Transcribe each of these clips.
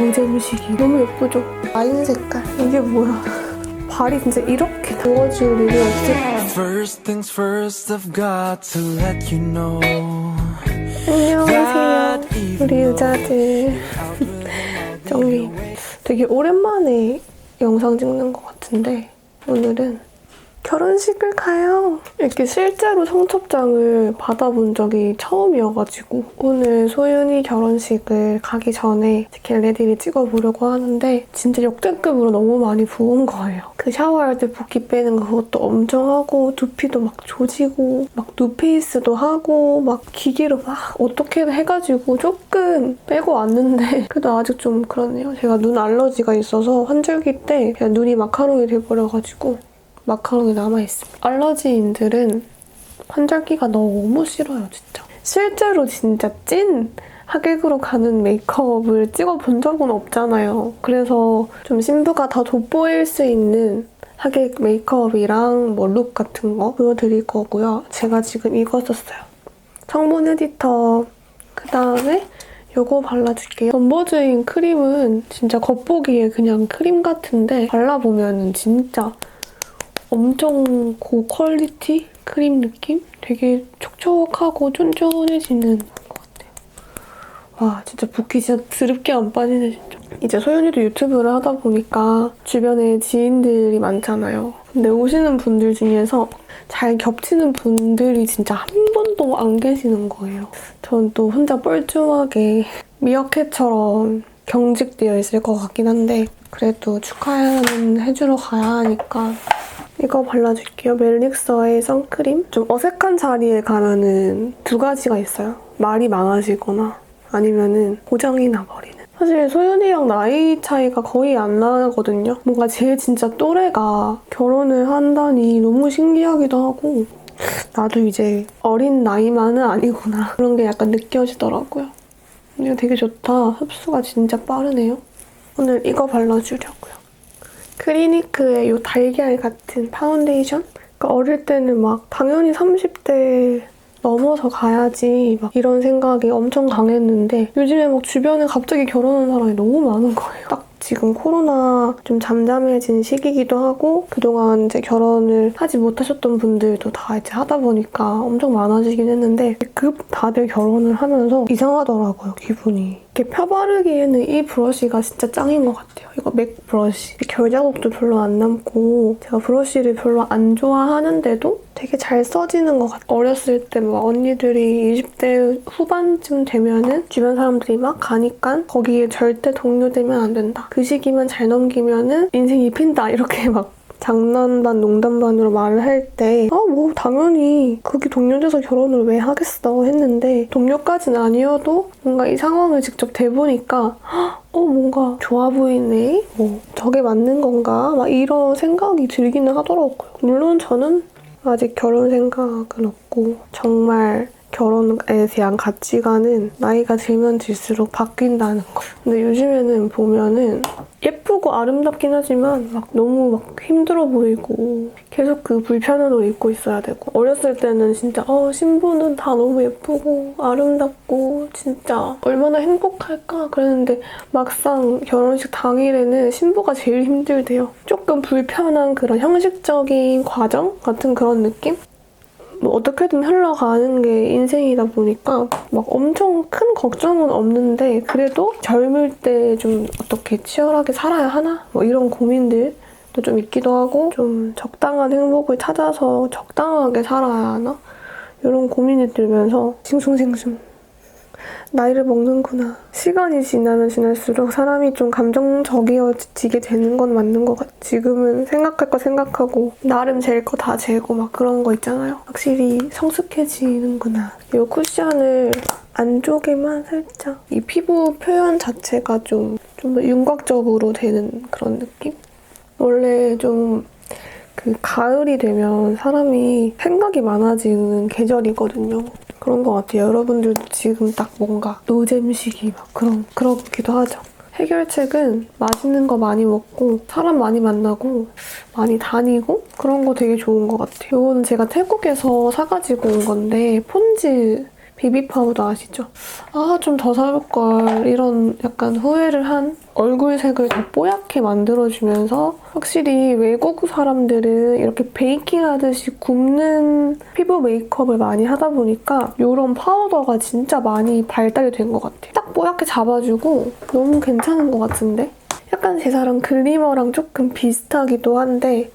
노잼식이 너무 예쁘죠? 와인 색깔. 이게 뭐야? 발이 진짜 이렇게 더워질 일이 없을 First things first, I've got to let you know. 안녕하세요 우리 유자들. 정리 되게 오랜만에 영상 찍는 것 같은데 오늘은 결혼식을 가요. 이렇게 실제로 청첩장을 받아본 적이 처음이어가지고 오늘 소윤이 결혼식을 가기 전에 겟레디를 찍어보려고 하는데 진짜 역대급으로 너무 많이 부은 거예요. 그 샤워할 때 붓기 빼는 거 그것도 엄청 하고 두피도 막 조지고 막 누페이스도 하고 막 기계로 막 어떻게든 해가지고 조금 빼고 왔는데 그래도 아직 좀 그렇네요. 제가 눈 알러지가 있어서 환절기 때 그냥 눈이 마카롱이 돼버려가지고 마카롱이 남아있습니다. 알러지인들은 환절기가 너무 싫어요, 진짜. 실제로 진짜 찐 하객으로 가는 메이크업을 찍어본 적은 없잖아요. 그래서 좀 신부가 더 돋보일 수 있는 하객 메이크업이랑 뭐 룩 같은 거 보여드릴 거고요. 제가 지금 이거 썼어요. 성분 에디터 그 다음에 이거 발라줄게요. 넘버즈인 크림은 진짜 겉보기에 그냥 크림 같은데 발라보면 진짜 엄청 고퀄리티 크림 느낌? 되게 촉촉하고 쫀쫀해지는 것 같아요. 와 진짜 붓기 진짜 드럽게 안 빠지네 진짜. 이제 소연이도 유튜브를 하다 보니까 주변에 지인들이 많잖아요. 근데 오시는 분들 중에서 잘 겹치는 분들이 진짜 한 번도 안 계시는 거예요. 전또 혼자 뻘쭘하게 미어캣처럼 경직되어 있을 것 같긴 한데 그래도 축하는 해주러 가야 하니까 이거 발라줄게요. 멜릭서의 선크림. 좀 어색한 자리에 가면은 두 가지가 있어요. 말이 많아지거나 아니면은 고장이 나버리는. 사실 소윤이랑 나이 차이가 거의 안 나거든요. 뭔가 제 진짜 또래가 결혼을 한다니 너무 신기하기도 하고 나도 이제 어린 나이만은 아니구나 그런 게 약간 느껴지더라고요. 이거 되게 좋다. 흡수가 진짜 빠르네요. 오늘 이거 발라주려고요. 크리니크의 이 달걀 같은 파운데이션? 그러니까 어릴 때는 막 당연히 30대 넘어서 가야지 막 이런 생각이 엄청 강했는데 요즘에 막 주변에 갑자기 결혼한 사람이 너무 많은 거예요. 딱 지금 코로나 좀 잠잠해진 시기기도 하고 그동안 이제 결혼을 하지 못하셨던 분들도 다 이제 하다 보니까 엄청 많아지긴 했는데 그 다들 결혼을 하면서 이상하더라고요 기분이. 이렇게 펴바르기에는 이 브러쉬가 진짜 짱인 것 같아요. 이거 맥 브러쉬. 결 자국도 별로 안 남고 제가 브러쉬를 별로 안 좋아하는데도 되게 잘 써지는 것 같아요. 어렸을 때 막 언니들이 20대 후반쯤 되면은 주변 사람들이 막 가니까 거기에 절대 동요되면 안 된다. 그 시기만 잘 넘기면은 인생이 핀다. 이렇게 막 장난 반 농담 반으로 말을 할 때 아 뭐 당연히 그게 동료돼서 결혼을 왜 하겠어? 했는데 동료까지는 아니어도 뭔가 이 상황을 직접 대보니까 어 뭔가 좋아 보이네? 뭐 저게 맞는 건가? 막 이런 생각이 들기는 하더라고요. 물론 저는 아직 결혼 생각은 없고 정말 결혼에 대한 가치관은 나이가 들면 들수록 바뀐다는 거. 근데 요즘에는 보면은 예쁘고 아름답긴 하지만 막 너무 막 힘들어 보이고 계속 그 불편한 옷 입고 있어야 되고 어렸을 때는 진짜 어 신부는 다 너무 예쁘고 아름답고 진짜 얼마나 행복할까 그랬는데 막상 결혼식 당일에는 신부가 제일 힘들대요. 조금 불편한 그런 형식적인 과정 같은 그런 느낌? 뭐 어떻게든 흘러가는 게 인생이다 보니까 막 엄청 큰 걱정은 없는데 그래도 젊을 때 좀 어떻게 치열하게 살아야 하나? 뭐 이런 고민들 도 좀 있기도 하고 좀 적당한 행복을 찾아서 적당하게 살아야 하나? 이런 고민이 들면서 싱숭생숭 나이를 먹는구나. 시간이 지나면 지날수록 사람이 좀 감정적이어지게 되는 건 맞는 것 같아. 지금은 생각할 거 생각하고 나름 잴 거 다 재고 막 그런 거 있잖아요. 확실히 성숙해지는구나. 이 쿠션을 안쪽에만 살짝 이 피부 표현 자체가 좀 좀 더 윤곽적으로 되는 그런 느낌? 원래 좀그 가을이 되면 사람이 생각이 많아지는 계절이거든요. 그런 것 같아요. 여러분들도 지금 딱 뭔가 노잼 시기 막 그런 그렇기도 하죠. 해결책은 맛있는 거 많이 먹고 사람 많이 만나고 많이 다니고 그런 거 되게 좋은 것 같아요. 이거는 제가 태국에서 사가지고 온 건데 폰즈 비비 파우더 아시죠? 아, 좀 더 사볼걸. 이런 약간 후회를 한 얼굴색을 더 뽀얗게 만들어주면서 확실히 외국 사람들은 이렇게 베이킹 하듯이 굽는 피부 메이크업을 많이 하다 보니까 이런 파우더가 진짜 많이 발달이 된 것 같아요. 딱 뽀얗게 잡아주고 너무 괜찮은 것 같은데? 약간 제 사람 글리머랑 조금 비슷하기도 한데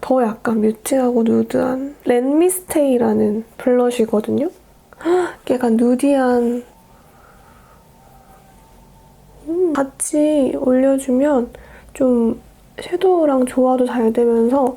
더 약간 뮤트하고 누드한 렌미스테이라는 블러쉬거든요. 약간 누디한 음, 같이 올려주면 좀 섀도우랑 조화도 잘 되면서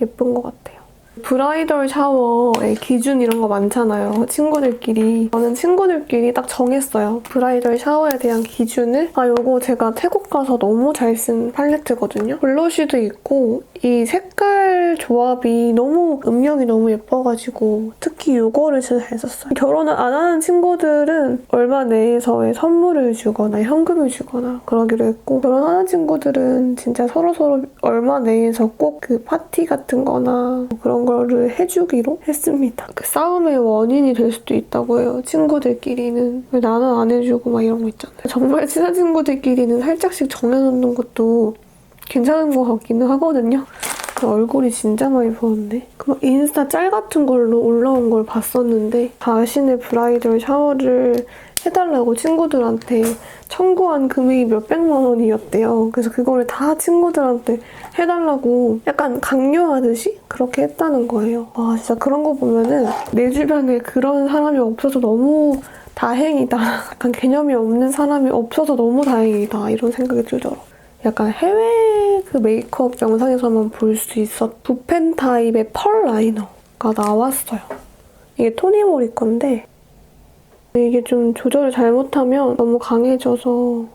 예쁜 것 같아요. 브라이덜 샤워의 기준 이런 거 많잖아요. 친구들끼리. 저는 친구들끼리 딱 정했어요. 브라이덜 샤워에 대한 기준을. 아, 요거 제가 태국 가서 너무 잘 쓴 팔레트거든요. 블러쉬도 있고 이 색깔 조합이 너무 음영이 너무 예뻐가지고 특히 요거를 진짜 잘 썼어요. 결혼을 안 하는 친구들은 얼마 내에서 왜 선물을 주거나 현금을 주거나 그러기로 했고 결혼하는 친구들은 진짜 서로서로 얼마 내에서 꼭 그 파티 같은 거나 그런 거를 해주기로 했습니다. 그 싸움의 원인이 될 수도 있다고 해요. 친구들끼리는 왜 나는 안 해주고 막 이런 거 있잖아요. 정말 친한 친구들끼리는 살짝씩 정해놓는 것도 괜찮은 것 같기는 하거든요. 그 얼굴이 진짜 많이 부었네. 그 인스타 짤 같은 걸로 올라온 걸 봤었는데 자신의 브라이덜 샤워를 해달라고 친구들한테 청구한 금액이 몇백만 원이었대요. 그래서 그거를 다 친구들한테 해달라고 약간 강요하듯이 그렇게 했다는 거예요. 와 진짜 그런 거 보면은 내 주변에 그런 사람이 없어서 너무 다행이다. 약간 개념이 없는 사람이 없어서 너무 다행이다. 이런 생각이 들더라고요. 약간 해외 그 메이크업 영상에서만 볼 수 있었 붓펜 타입의 펄 라이너가 나왔어요. 이게 토니모리 건데 이게 좀 조절을 잘못하면 너무 강해져서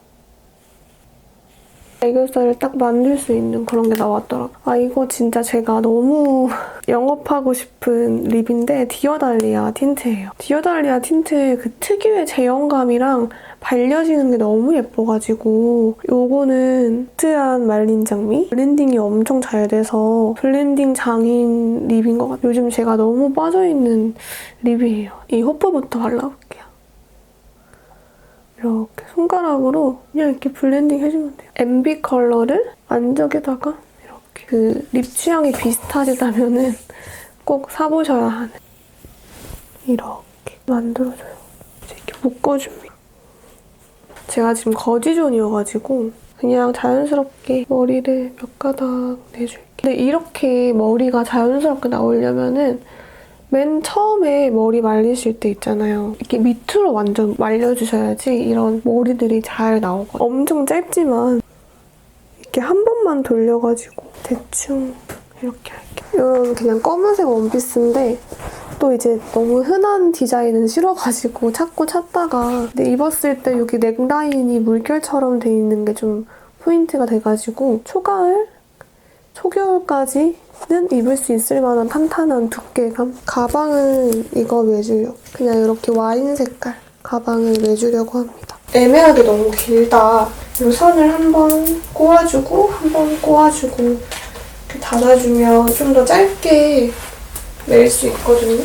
애교살을 딱 만들 수 있는 그런 게 나왔더라고요. 아 이거 진짜 제가 너무 영업하고 싶은 립인데 디어달리아 틴트예요. 디어달리아 틴트의 그 특유의 제형감이랑 발려지는 게 너무 예뻐가지고 요거는 트한 말린 장미 블렌딩이 엄청 잘 돼서 블렌딩 장인 립인 것 같아요. 요즘 제가 너무 빠져있는 립이에요. 이 호프부터 발라볼게요. 이렇게 손가락으로 그냥 이렇게 블렌딩 해주면 돼요. MB 컬러를 안쪽에다가 이렇게 그 립 취향이 비슷하시다면은 꼭 사보셔야 하는 이렇게 만들어줘요. 이렇게 묶어줍니다. 제가 지금 거지존이어가지고 그냥 자연스럽게 머리를 몇 가닥 내줄게요. 근데 이렇게 머리가 자연스럽게 나오려면은 맨 처음에 머리 말리실 때 있잖아요. 이렇게 밑으로 완전 말려주셔야지 이런 머리들이 잘 나오거든요. 엄청 짧지만 이렇게 한 번만 돌려가지고 대충 이렇게 할게요. 이런 그냥 검은색 원피스인데 또 이제 너무 흔한 디자인은 싫어가지고 찾고 찾다가 근데 입었을 때 여기 넥라인이 물결처럼 돼 있는 게 좀 포인트가 돼가지고 초가을, 초겨울까지는 입을 수 있을 만한 탄탄한 두께감. 가방은 이거 매주려고. 그냥 이렇게 와인 색깔 가방을 매주려고 합니다. 애매하게 너무 길다. 이 선을 한번 꼬아주고 한번 꼬아주고 이렇게 닫아주면 좀 더 짧게 낼 수 있거든요.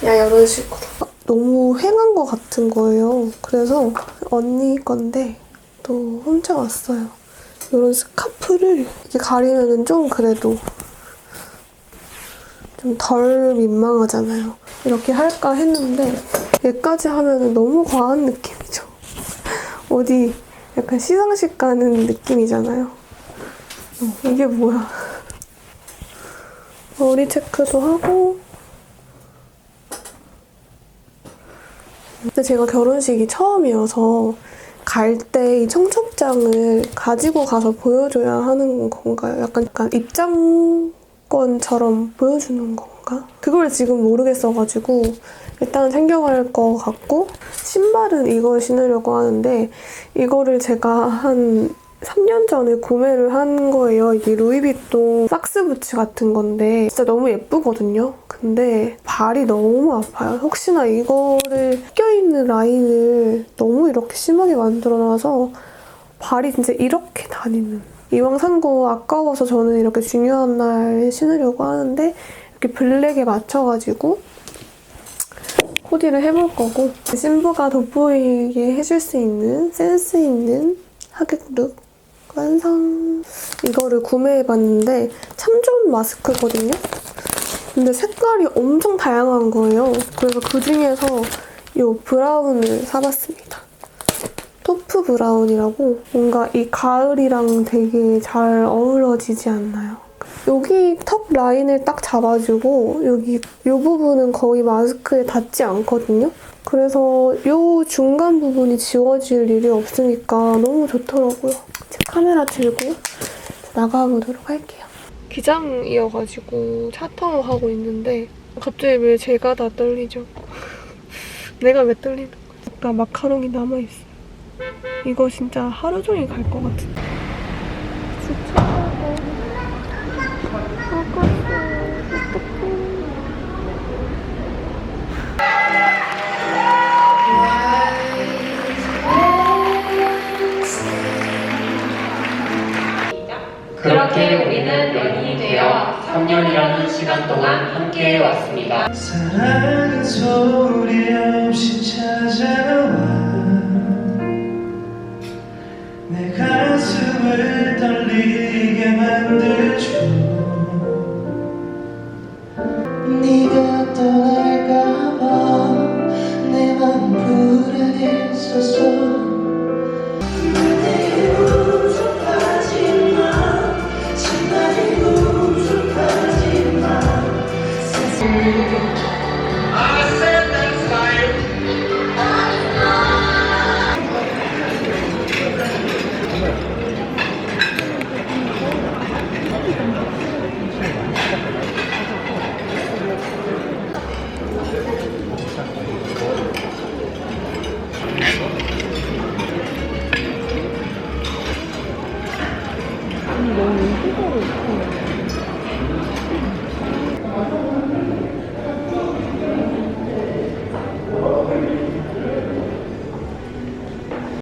그냥 이런 식으로. 너무 휑한 것 같은 거예요. 그래서 언니 건데 또 훔쳐왔어요. 이런 스카프를 이렇게 가리면은 좀 그래도 좀 덜 민망하잖아요. 이렇게 할까 했는데 얘까지 하면은 너무 과한 느낌이죠. 어디 약간 시상식 가는 느낌이잖아요. 어, 이게 뭐야. 머리 체크도 하고 근데 제가 결혼식이 처음이어서 갈 때 이 청첩장을 가지고 가서 보여줘야 하는 건가요? 약간, 약간 입장권처럼 보여주는 건가? 그걸 지금 모르겠어가지고 일단 챙겨갈 것 같고 신발은 이걸 신으려고 하는데 이거를 제가 한 3년 전에 구매를 한 거예요. 이게 루이비통 삭스 부츠 같은 건데 진짜 너무 예쁘거든요. 근데 발이 너무 아파요. 혹시나 이거를 껴있는 라인을 너무 이렇게 심하게 만들어놔서 발이 진짜 이렇게 다니는 이왕 산 거 아까워서 저는 이렇게 중요한 날 신으려고 하는데 이렇게 블랙에 맞춰가지고 코디를 해볼 거고 신부가 돋보이게 해줄 수 있는 센스 있는 하객 룩 완성! 이거를 구매해봤는데 참 좋은 마스크거든요? 근데 색깔이 엄청 다양한 거예요. 그래서 그 중에서 이 브라운을 사봤습니다. 토프 브라운이라고 뭔가 이 가을이랑 되게 잘 어우러지지 않나요? 여기 턱 라인을 딱 잡아주고 여기 이 부분은 거의 마스크에 닿지 않거든요? 그래서 이 중간 부분이 지워질 일이 없으니까 너무 좋더라고요. 이제 카메라 들고 나가보도록 할게요. 기장이어가지고 차 타고 가고 있는데 갑자기 왜 제가 다 떨리죠? 내가 왜 떨리는 거지? 아까 마카롱이 남아있어요. 이거 진짜 하루 종일 갈 것 같은데. 주차하고 아깝어. 어떡해. 그렇게 우리는 3년이라는 시간 동안 함께해 왔습니다. 사랑은 소리 없이 찾아와. 내 가슴을 떨리게 만들죠 네가 떠날까봐 내맘 불안했었어